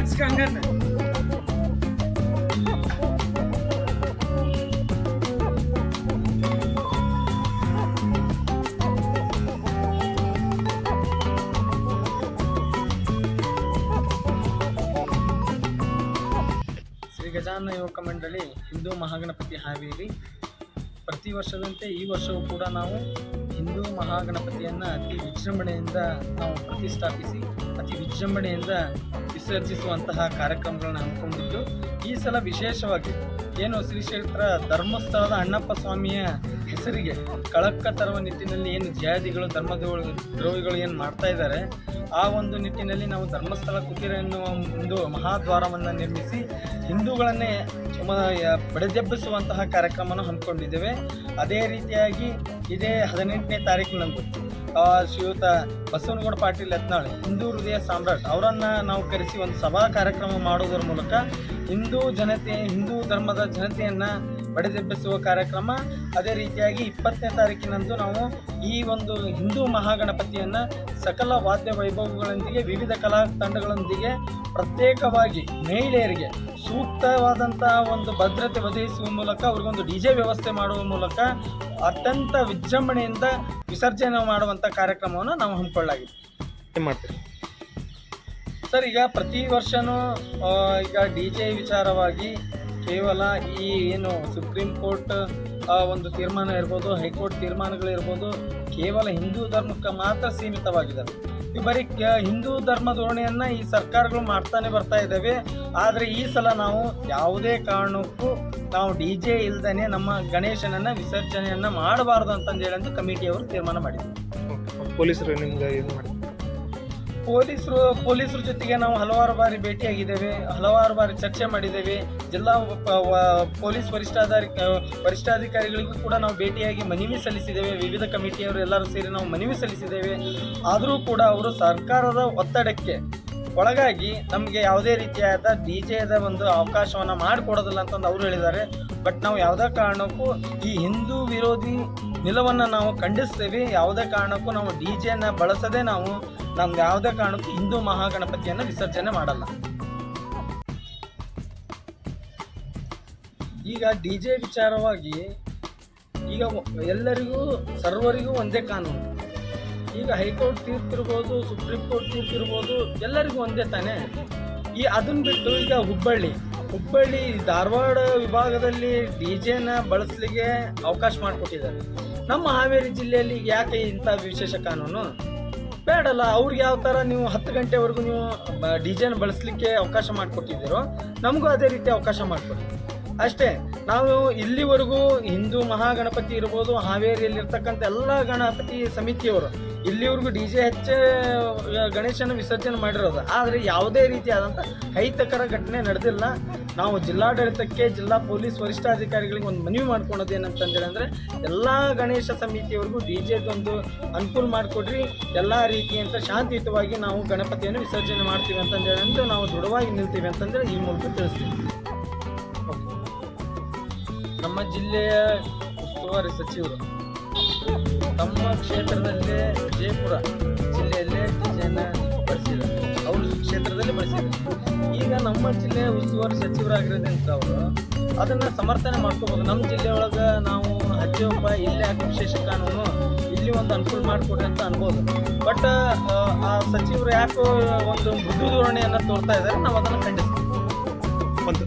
Photo ಹಾಕ್ಸ್ಕ ಹಂಗಂತ ಶ್ರೀ ಗಜಾನನ ಯುವಕ ಮಂಡಳಿ ಹಿಂದೂ ಮಹಾಗಣಪತಿ ಹಾವೇರಿ. ಪ್ರತಿ ವರ್ಷದಂತೆ ಈ ವರ್ಷವೂ ಕೂಡ ನಾವು ಹಿಂದೂ ಮಹಾಗಣಪತಿಯನ್ನು ಅತಿ ವಿಜೃಂಭಣೆಯಿಂದ ನಾವು ಪ್ರತಿಷ್ಠಾಪಿಸಿ, ಅತಿ ವಿಜೃಂಭಣೆಯಿಂದ ವಿಸರ್ಜಿಸುವಂತಹ ಕಾರ್ಯಕ್ರಮಗಳನ್ನು ಹಮ್ಮಿಕೊಂಡಿದ್ದು, ಈ ಸಲ ವಿಶೇಷವಾಗಿ ಏನು ಶ್ರೀ ಕ್ಷೇತ್ರ ಧರ್ಮಸ್ಥಳದ ಅಣ್ಣಪ್ಪ ಸ್ವಾಮಿಯ ಹೆಸರಿಗೆ ಕಳಕ್ಕ ತರುವ ನಿಟ್ಟಿನಲ್ಲಿ ಏನು ಜಿಹಾದಿಗಳು ಧರ್ಮದ ದ್ರೋಹಿಗಳು ಏನು ಮಾಡ್ತಾ ಇದ್ದಾರೆ, ಆ ಒಂದು ನಿಟ್ಟಿನಲ್ಲಿ ನಾವು ಧರ್ಮಸ್ಥಳ ಕುಟೀರ ಎನ್ನುವ ಒಂದು ಮಹಾದ್ವಾರವನ್ನು ನಿರ್ಮಿಸಿ ಹಿಂದೂಗಳನ್ನೇ ಬಡಿದೆಬ್ಬಿಸುವಂತಹ ಕಾರ್ಯಕ್ರಮವನ್ನು ಹಮ್ಮಿಕೊಂಡಿದ್ದೇವೆ. ಅದೇ ರೀತಿಯಾಗಿ ಇದೇ ಹದಿನೆಂಟನೇ ತಾರೀಕಿನಂದು ಶ್ರೀಯುತ ಬಸವನಗೌಡ ಪಾಟೀಲ್ ಯತ್ನಾಳ್, ಹಿಂದೂ ಹೃದಯ ಸಾಮ್ರಾಟ್, ಅವರನ್ನು ನಾವು ಕರೆಸಿ ಒಂದು ಸಭಾ ಕಾರ್ಯಕ್ರಮ ಮಾಡುವುದರ ಮೂಲಕ ಹಿಂದೂ ಜನತೆ, ಹಿಂದೂ ಧರ್ಮದ ಜನತೆಯನ್ನು ಬಡಿದೆಬ್ಬಿಸುವ ಕಾರ್ಯಕ್ರಮ. ಅದೇ ರೀತಿಯಾಗಿ ಇಪ್ಪತ್ತನೇ ತಾರೀಕಿನಂದು ನಾವು ಈ ಒಂದು ಹಿಂದೂ ಮಹಾಗಣಪತಿಯನ್ನು ಸಕಲ ವಾದ್ಯ ವೈಭವಗಳೊಂದಿಗೆ ವಿವಿಧ ಕಲಾ ತಂಡಗಳೊಂದಿಗೆ ಪ್ರತ್ಯೇಕವಾಗಿ ಮಹಿಳೆಯರಿಗೆ ಸೂಕ್ತವಾದಂತಹ ಒಂದು ಭದ್ರತೆ ಒದಗಿಸುವ ಮೂಲಕ ಅವ್ರಿಗೊಂದು ಡಿ ಜೆ ವ್ಯವಸ್ಥೆ ಮಾಡುವ ಮೂಲಕ ಅತ್ಯಂತ ವಿಜೃಂಭಣೆಯಿಂದ ವಿಸರ್ಜನೆ ಮಾಡುವಂಥ ಕಾರ್ಯಕ್ರಮವನ್ನು ನಾವು ಹಮ್ಮಿಕೊಳ್ಳಲಾಗಿದೆ. ಏನು ಸರ್ ಈಗ ಪ್ರತಿ ವರ್ಷವೂ ಈಗ ಡಿ ಜೆ ವಿಚಾರವಾಗಿ ಕೇವಲ ಈ ಏನು ಸುಪ್ರೀಂ ಕೋರ್ಟ್ ಒಂದು ತೀರ್ಮಾನ ಇರ್ಬೋದು, ಹೈಕೋರ್ಟ್ ತೀರ್ಮಾನಗಳಿರ್ಬೋದು ಕೇವಲ ಹಿಂದೂ ಧರ್ಮಕ್ಕೆ ಮಾತ್ರ ಸೀಮಿತವಾಗಿದ್ದಾರೆ ಈ ಬರೀ ಹಿಂದೂ ಧರ್ಮ ಧೋರಣೆಯನ್ನು ಈ ಸರ್ಕಾರಗಳು ಮಾಡ್ತಾನೆ ಬರ್ತಾ ಇದ್ದಾವೆ. ಆದರೆ ಈ ಸಲ ನಾವು ಯಾವುದೇ ಕಾರಣಕ್ಕೂ ನಾವು ಡಿ ಜೆ ಇಲ್ದೇ ನಮ್ಮ ಗಣೇಶನನ್ನು ವಿಸರ್ಜನೆಯನ್ನು ಮಾಡಬಾರ್ದು ಅಂತಂದೇಳಿ ಅಂತ ಕಮಿಟಿಯವರು ತೀರ್ಮಾನ ಮಾಡಿದ್ರು. ಪೊಲೀಸರು ನಿಮ್ಗೆ ಇದು ಮಾಡಿ ಪೊಲೀಸರು ಪೊಲೀಸರ ಜೊತೆಗೆ ನಾವು ಹಲವಾರು ಬಾರಿ ಭೇಟಿಯಾಗಿದ್ದೇವೆ, ಹಲವಾರು ಬಾರಿ ಚರ್ಚೆ ಮಾಡಿದ್ದೇವೆ. ಜಿಲ್ಲಾ ಪೊಲೀಸ್ ವರಿಷ್ಠಾಧಾರಿ ವರಿಷ್ಠಾಧಿಕಾರಿಗಳಿಗೂ ಕೂಡ ನಾವು ಭೇಟಿಯಾಗಿ ಮನವಿ ಸಲ್ಲಿಸಿದ್ದೇವೆ. ವಿವಿಧ ಕಮಿಟಿಯವರು ಎಲ್ಲರೂ ಸೇರಿ ನಾವು ಮನವಿ ಸಲ್ಲಿಸಿದ್ದೇವೆ. ಆದರೂ ಕೂಡ ಅವರು ಸರ್ಕಾರದ ಒತ್ತಡಕ್ಕೆ ಒಳಗಾಗಿ ನಮಗೆ ಯಾವುದೇ ರೀತಿಯಾದ ಡಿ ಜೆದ ಒಂದು ಅವಕಾಶವನ್ನು ಮಾಡಿಕೊಡೋದಿಲ್ಲ ಅಂತಂದು ಅವರು ಹೇಳಿದ್ದಾರೆ. ಬಟ್ ನಾವು ಯಾವುದೇ ಕಾರಣಕ್ಕೂ ಈ ಹಿಂದೂ ವಿರೋಧಿ ನಿಲವನ್ನು ನಾವು ಖಂಡಿಸ್ತೀವಿ. ಯಾವುದೇ ಕಾರಣಕ್ಕೂ ನಾವು ಡಿ ಜೆನ ಬಳಸದೆ ನಾವು ನಮ್ಗೆ ಯಾವುದೇ ಕಾರಣಕ್ಕೂ ಹಿಂದೂ ಮಹಾಗಣಪತಿಯನ್ನು ವಿಸರ್ಜನೆ ಮಾಡಲ್ಲ. ಈಗ ಡಿ ಜೆ ವಿಚಾರವಾಗಿ ಈಗ ಎಲ್ಲರಿಗೂ, ಸರ್ವರಿಗೂ ಒಂದೇ ಕಾನೂನು. ಈಗ ಹೈಕೋರ್ಟ್ ತೀರ್ಪಿರ್ಬೋದು, ಸುಪ್ರೀಂ ಕೋರ್ಟ್ ತೀರ್ಪಿರ್ಬೋದು, ಎಲ್ಲರಿಗೂ ಒಂದೇ ತಾನೆ? ಈ ಅದನ್ನ ಬಿಟ್ಟು ಈಗ ಹುಬ್ಬಳ್ಳಿ. ಹುಬ್ಬಳ್ಳಿ ಧಾರವಾಡ ವಿಭಾಗದಲ್ಲಿ ಡಿ ಜೆನ ಬಳಸಲಿಕ್ಕೆ ಅವಕಾಶ ಮಾಡಿಕೊಟ್ಟಿದ್ದಾರೆ. ನಮ್ಮ ಹಾವೇರಿ ಜಿಲ್ಲೆಯಲ್ಲಿ ಯಾಕೆ ಇಂಥ ವಿಶೇಷ ಕಾನೂನು? ಬೇಡಲ್ಲ, ಅವ್ರಿಗೆ ಯಾವ ಥರ ನೀವು ಹತ್ತು ಗಂಟೆವರೆಗೂ ನೀವು ಡಿ ಜೆನ ಬಳಸಲಿಕ್ಕೆ ಅವಕಾಶ ಮಾಡಿಕೊಟ್ಟಿದ್ದೀರೋ, ನಮಗೂ ಅದೇ ರೀತಿ ಅವಕಾಶ ಮಾಡಿಕೊಡಿ. ಅಷ್ಟೇ, ನಾವು ಇಲ್ಲಿವರೆಗೂ ಹಿಂದೂ ಮಹಾಗಣಪತಿ ಇರ್ಬೋದು, ಹಾವೇರಿಯಲ್ಲಿರ್ತಕ್ಕಂಥ ಎಲ್ಲ ಗಣಪತಿ ಸಮಿತಿಯವರು, ಇಲ್ಲಿವರೆಗೂ ಡಿ ಜೆ ಹೆಚ್ಚ ಗಣೇಶನ ವಿಸರ್ಜನೆ ಮಾಡಿರೋದು. ಆದರೆ ಯಾವುದೇ ರೀತಿಯಾದಂಥ ಅಹಿತಕರ ಘಟನೆ ನಡೆದಿಲ್ಲ. ನಾವು ಜಿಲ್ಲಾಡಳಿತಕ್ಕೆ ಜಿಲ್ಲಾ ಪೊಲೀಸ್ ವರಿಷ್ಠಾಧಿಕಾರಿಗಳಿಗೆ ಒಂದು ಮನವಿ ಮಾಡ್ಕೊಳೋದು ಏನಂತಂದೇಳಿ ಅಂದರೆ ಎಲ್ಲ ಗಣೇಶ ಸಮಿತಿಯವರೆಗೂ ಡಿ ಜೆದೊಂದು ಅನುಕೂಲ ಮಾಡಿಕೊಡ್ರಿ. ಎಲ್ಲ ರೀತಿಯಂತ ಶಾಂತಿಯುತವಾಗಿ ನಾವು ಗಣಪತಿಯನ್ನು ವಿಸರ್ಜನೆ ಮಾಡ್ತೀವಿ ಅಂತಂದೇಳಿ ಅಂದರೆ ನಾವು ದೃಢವಾಗಿ ನಿಲ್ತೀವಿ ಅಂತಂದೇಳಿ ಈ ಮೂಲಕ ತಿಳಿಸ್ತೀವಿ ನಮ್ಮ ಜಿಲ್ಲೆಯ ಉಸ್ತುವಾರಿ ಸಚಿವರು, ತಮ್ಮ ಕ್ಷೇತ್ರದಲ್ಲೇ ವಿಜಯಪುರ ಜಿಲ್ಲೆಯಲ್ಲೇ ಡಿಸೈನ್ ಬಳಸಿದ್ದಾರೆ ಅವ್ರ ಕ್ಷೇತ್ರದಲ್ಲಿ ಬಳಸಿದ್ದಾರೆ ಈಗ ನಮ್ಮ ಜಿಲ್ಲೆಯ ಉಸ್ತುವಾರಿ ಸಚಿವರಾಗಿರೋದ್ರಿಂದ ಅವರು ಅದನ್ನು ಸಮರ್ಥನೆ ಮಾಡ್ಕೋಬೋದು. ನಮ್ಮ ಜಿಲ್ಲೆಯೊಳಗೆ ನಾವು ಹಚ್ಚೋಪ್ಪ ಇಲ್ಲೇ ಯಾಕೆ ವಿಶೇಷ ಕಾನೂನು ಇಲ್ಲಿ ಒಂದು ಅನುಕೂಲ ಮಾಡಿಕೊಡ್ರಿ ಅಂತ ಅನ್ಬೋದು. ಬಟ್ ಆ ಸಚಿವರು ಯಾಕೋ ಒಂದು ಮೃದು ಧೋರಣೆಯನ್ನು ತೋರ್ತಾ ಇದ್ದಾರೆ, ನಾವು ಅದನ್ನು ಖಂಡಿಸ್ತೀವಿ. ಒಂದು